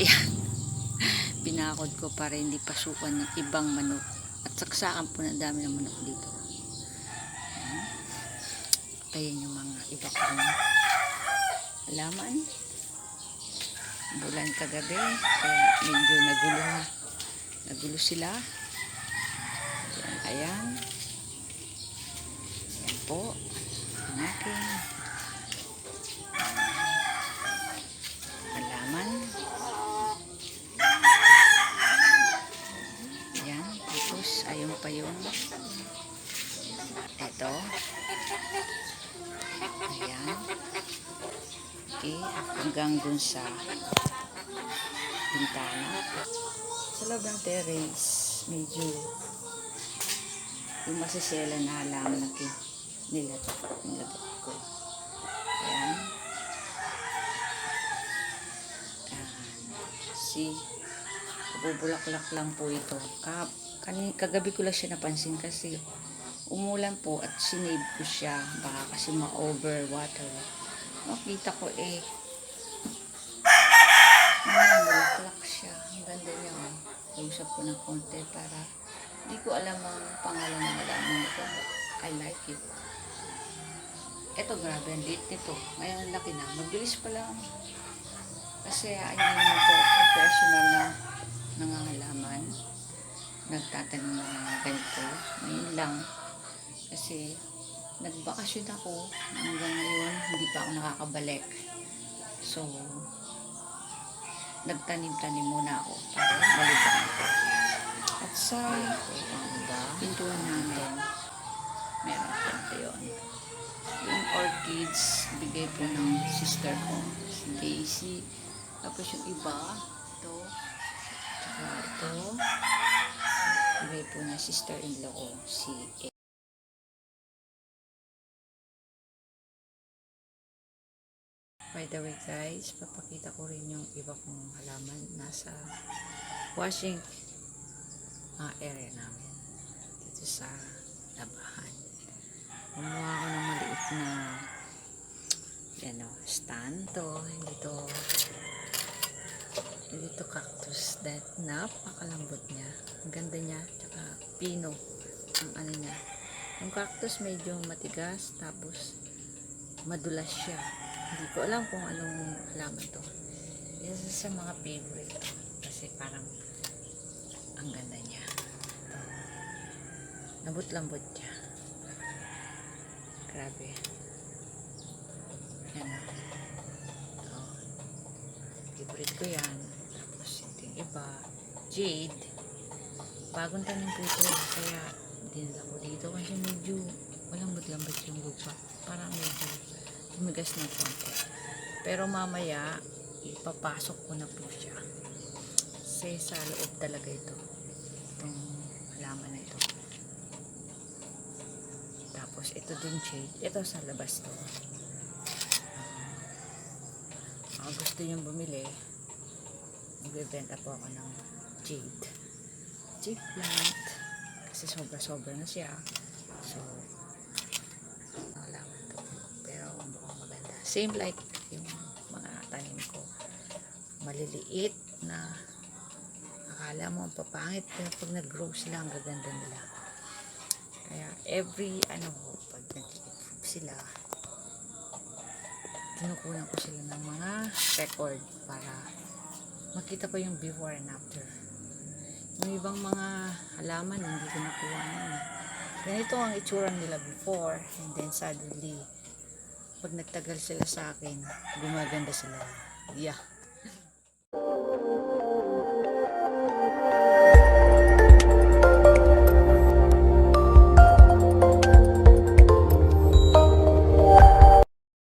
Ayan. Pinakod ko para hindi pasukan ng ibang manok. At saksakan po ng dami ng manok dito. Ayan. Tayan yung mga iba kong halaman. Bulan kagabi. Kaya medyo nagulo. Nagulo sila. Ayan. Ayan. Ayan po. Ang aking halaman. Ayan. Tapos, ayun pa yung eto. Ayan. Okay. Hanggang dun sa bintana. Sa loob ng terrace, medyo yung masisela na halaman na nilagot, nilagot ko. Ayan. Ayan. Si bubulaklak lang po ito. Ka, kani, kagabi ko lang siya napansin kasi umulan po at sinave ko siya. Baka kasi ma-over water. Nakita ko eh bulaklak siya. Ang ganda niya. Oh. Kausap ko ng konti para hindi ko alam ang pangalan ng halaman nito. but I like it. Ito grabe, ang liit nito. Ngayon laki na. Mabilis pa lang. Kasi ayun naman po, professional na nangangalaman. Nagtatanim na ng ganito. Ngayon lang. Kasi nagbakasyon ako. Hanggang ngayon, hindi pa ako nakakabalik. So, nagtanim-tanim muna ako para malibang ako. At sa pintuan namin, meron po yun. Yung orchids, bigay po ng sister ko, si Daisy. Tapos yung iba, ito, tsaka ito, po ng sister-in-law ko, si A. By the way guys, papakita ko rin yung iba kong halaman nasa washing ah, area namin dito sa labahan. Gumawa ako ng maliit na yan o, stand to hindi to cactus that napakalambot niya. Ang ganda niya. Tsaka pino ang ano niya. Yung cactus medyo matigas tapos madulas siya. Hindi ko alam kung anong halaman to. Isa sa mga favorite ko. Kasi parang ang ganda niya. Nabut-lambot niya. Grabe. Yan. Ito. Favorite ko yan. Iba. Jade. Bagong tanim po ito. Kaya dinala ko dito kasi medyo malambot-lambot yung lupa. Parang medyo tumigas ng konti. Pero mamaya, ipapasok ko na po siya. Kasi sa loob talaga ito. Itong halaman na ito. Tapos ito din shade. Ito sa labas to. Mga gusto yung bumili, magbebenta po ako ng jade. Jade plant. Kasi sobra-sobra na siya. So, wala man to. Pero mukhang maganda. Same like yung mga tanim ko. Maliliit na akala mo ang papangit pero pag nag-grow sila ang gaganda nila. Kaya every ano pag nag-improve sila, kinukunan ko sila ng mga record para makita ko yung before and after. Yung ibang mga halaman, hindi ko nakuha eh. Ganito ang itsura nila before and then suddenly, pag nagtagal sila sa akin, gumaganda sila. Yeah.